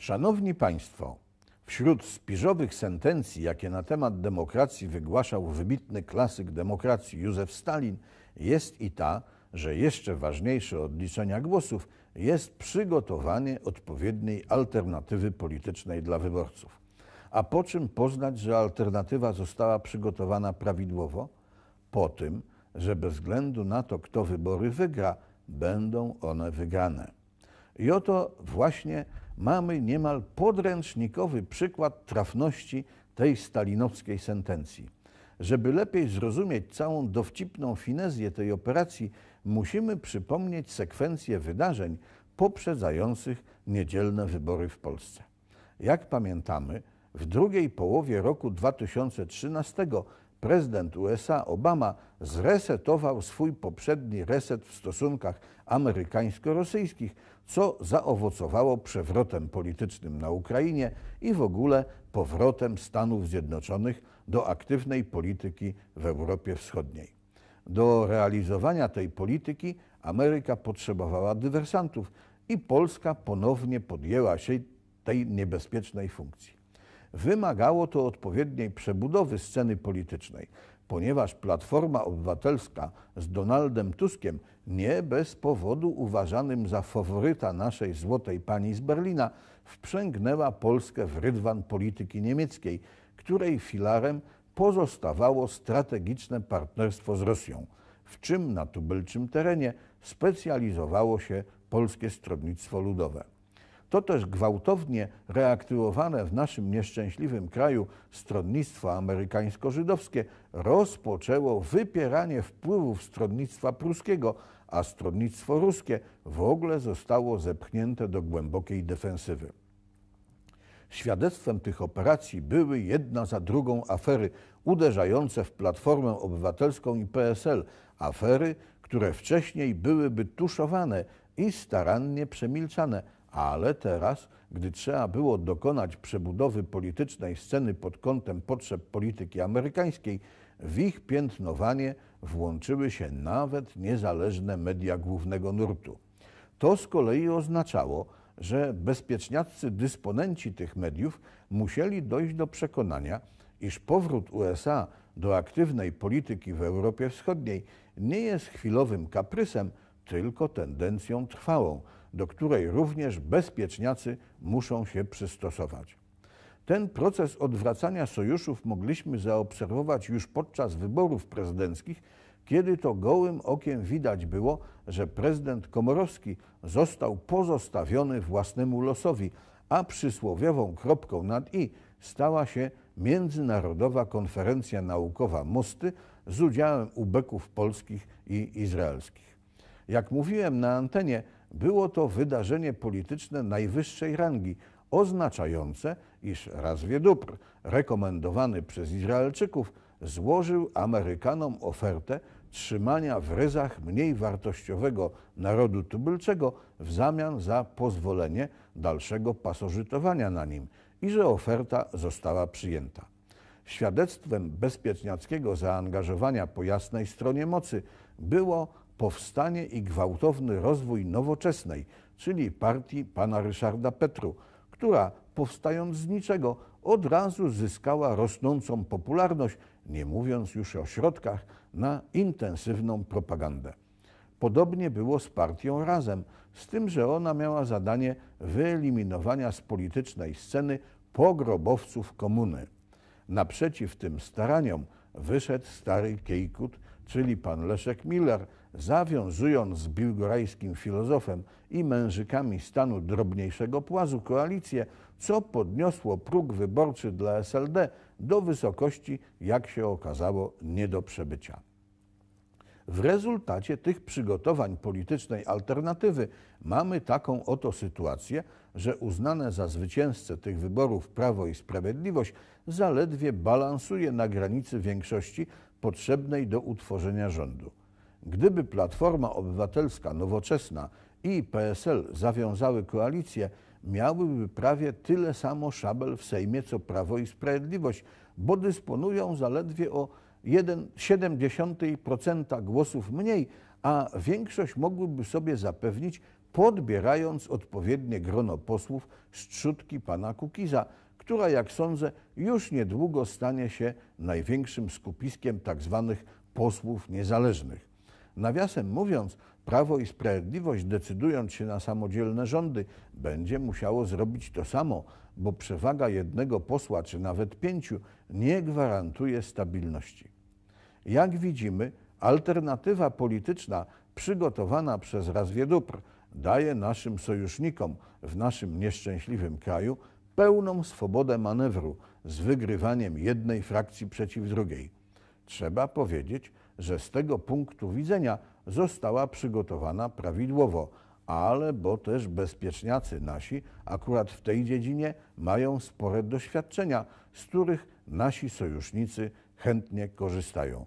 Szanowni Państwo, wśród spiżowych sentencji, jakie na temat demokracji wygłaszał wybitny klasyk demokracji Józef Stalin, jest i ta, że jeszcze ważniejsze od liczenia głosów jest przygotowanie odpowiedniej alternatywy politycznej dla wyborców. A po czym poznać, że alternatywa została przygotowana prawidłowo? Po tym, że bez względu na to, kto wybory wygra, będą one wygrane. I oto właśnie mamy niemal podręcznikowy przykład trafności tej stalinowskiej sentencji. Żeby lepiej zrozumieć całą dowcipną finezję tej operacji, musimy przypomnieć sekwencję wydarzeń poprzedzających niedzielne wybory w Polsce. Jak pamiętamy, w drugiej połowie roku 2013 prezydent USA Obama zresetował swój poprzedni reset w stosunkach amerykańsko-rosyjskich, co zaowocowało przewrotem politycznym na Ukrainie i w ogóle powrotem Stanów Zjednoczonych do aktywnej polityki w Europie Wschodniej. Do realizowania tej polityki Ameryka potrzebowała dywersantów i Polska ponownie podjęła się tej niebezpiecznej funkcji. Wymagało to odpowiedniej przebudowy sceny politycznej, ponieważ Platforma Obywatelska z Donaldem Tuskiem, nie bez powodu uważanym za faworyta naszej złotej pani z Berlina, wprzęgnęła Polskę w rydwan polityki niemieckiej, której filarem pozostawało strategiczne partnerstwo z Rosją, w czym na tubylczym terenie specjalizowało się Polskie Stronnictwo Ludowe. To też gwałtownie reaktywowane w naszym nieszczęśliwym kraju stronnictwo amerykańsko-żydowskie rozpoczęło wypieranie wpływów stronnictwa pruskiego, a stronnictwo ruskie w ogóle zostało zepchnięte do głębokiej defensywy. Świadectwem tych operacji były jedna za drugą afery uderzające w Platformę Obywatelską i PSL, afery, które wcześniej byłyby tuszowane i starannie przemilczane, ale teraz, gdy trzeba było dokonać przebudowy politycznej sceny pod kątem potrzeb polityki amerykańskiej, w ich piętnowanie włączyły się nawet niezależne media głównego nurtu. To z kolei oznaczało, że bezpieczniaccy dysponenci tych mediów musieli dojść do przekonania, iż powrót USA do aktywnej polityki w Europie Wschodniej nie jest chwilowym kaprysem, tylko tendencją trwałą, do której również bezpieczniacy muszą się przystosować. Ten proces odwracania sojuszów mogliśmy zaobserwować już podczas wyborów prezydenckich, kiedy to gołym okiem widać było, że prezydent Komorowski został pozostawiony własnemu losowi, a przysłowiową kropką nad i stała się Międzynarodowa Konferencja Naukowa Mosty z udziałem ubeków polskich i izraelskich. Jak mówiłem na antenie, było to wydarzenie polityczne najwyższej rangi, oznaczające, iż Razwie Dóbr, rekomendowany przez Izraelczyków, złożył Amerykanom ofertę trzymania w ryzach mniej wartościowego narodu tubylczego w zamian za pozwolenie dalszego pasożytowania na nim i że oferta została przyjęta. Świadectwem bezpieczniackiego zaangażowania po jasnej stronie mocy było powstanie i gwałtowny rozwój nowoczesnej, czyli partii pana Ryszarda Petru, która powstając z niczego od razu zyskała rosnącą popularność, nie mówiąc już o środkach na intensywną propagandę. Podobnie było z partią Razem, z tym, że ona miała zadanie wyeliminowania z politycznej sceny pogrobowców komuny. Naprzeciw tym staraniom wyszedł stary Kiejkut, czyli pan Leszek Miller, zawiązując z biłgorajskim filozofem i mężykami stanu drobniejszego płazu koalicję, co podniosło próg wyborczy dla SLD do wysokości, jak się okazało, nie do przebycia. W rezultacie tych przygotowań politycznej alternatywy mamy taką oto sytuację, że uznane za zwycięzcę tych wyborów Prawo i Sprawiedliwość zaledwie balansuje na granicy większości potrzebnej do utworzenia rządu. Gdyby Platforma Obywatelska, Nowoczesna i PSL zawiązały koalicję, miałyby prawie tyle samo szabel w Sejmie, co Prawo i Sprawiedliwość, bo dysponują zaledwie o 1,7% głosów mniej, a większość mogłyby sobie zapewnić podbierając odpowiednie grono posłów z trzutki pana Kukiza, która, jak sądzę, już niedługo stanie się największym skupiskiem tzw. Tak posłów niezależnych. Nawiasem mówiąc, Prawo i Sprawiedliwość, decydując się na samodzielne rządy, będzie musiało zrobić to samo, bo przewaga jednego posła, czy nawet pięciu, nie gwarantuje stabilności. Jak widzimy, alternatywa polityczna przygotowana przez Razwie Dóbr daje naszym sojusznikom w naszym nieszczęśliwym kraju pełną swobodę manewru z wygrywaniem jednej frakcji przeciw drugiej. Trzeba powiedzieć, że z tego punktu widzenia została przygotowana prawidłowo, ale bo też bezpieczniacy nasi akurat w tej dziedzinie mają spore doświadczenia, z których nasi sojusznicy chętnie korzystają.